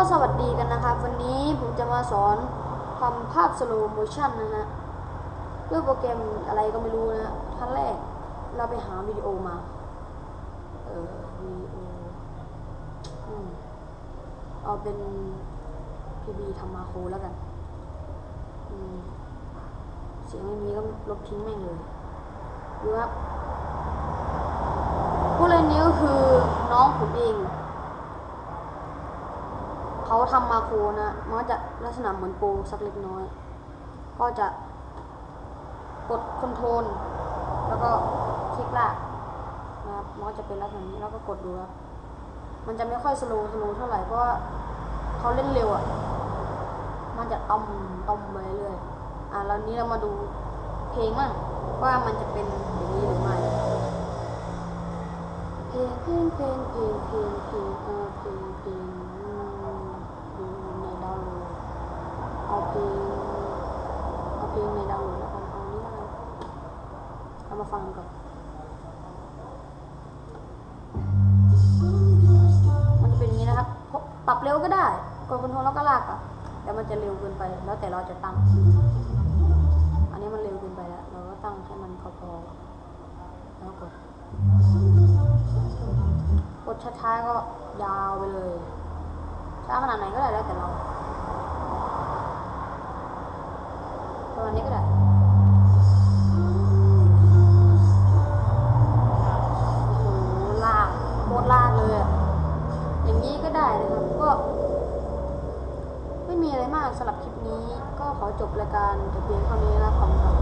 ก็สวัสดีกันนะครับ วันนี้ผมจะมาสอนทำภาพสโลโมชันนะฮะด้วยโปรแกรมอะไรก็ไม่รู้นะท่านแรกเราไปหาวิดีโอมา เออวิดีโออืมเอาเป็น PB ทำมาโคแล้วกัน อืม เสียงไม่มีก็ลบทิ้งแม่งเลยดูครับผู้เล่นนี้ก็คือน้องผมเอง เขาทำมาโครนะมันก็จะลักษณะเหมือนโปรสักเล็กน้อย ก็จะกดคอนโทรลแล้วก็คลิกลากนะครับมันก็จะเป็นลักษณะนี้แล้วก็กดดูครับมันจะไม่ค่อยสโลว์สโลว์เท่าไหร่เพราะว่าเขาเล่นเร็วอะมันจะต้มต้มไปเรื่อยอะแล้วนี้เรามาดูเพลงมั่งว่ามันจะเป็นอย่างนี้หรือไม่เพลงเพลงเพลงเพลงเพลงเพลงเออเพลงเพลงอืมดูในดาวน์โหลดเอาเพลงเอา เพลงในดาแล้วกันเอานี้แล้วกันเอามาฟังก่อนมันจะเป็นอย่างนี้นะครับปรับเร็วก็ได้กดคอนโทรลแล้วก็ลากอะแต่มันจะเร็วเกินไป แล้วแต่เราจะตั้ง อันนี้มันเร็วเกินไปแล้ว เราก็ตั้งให้มันพอๆแล้วกดกดช้าๆก็ยาวไปเลยช้าขนาดไหนก็ได้แล้วแต่เรา ประมาณนี้ก็ได้ลากโคตรลาเลย อย่างนี้ก็ได้นะครับ ก็ ไม่มีอะไรมากสำหรับคลิปนี้ ก็ขอจบรายการแต่เพียงเท่านี้นะครับคุ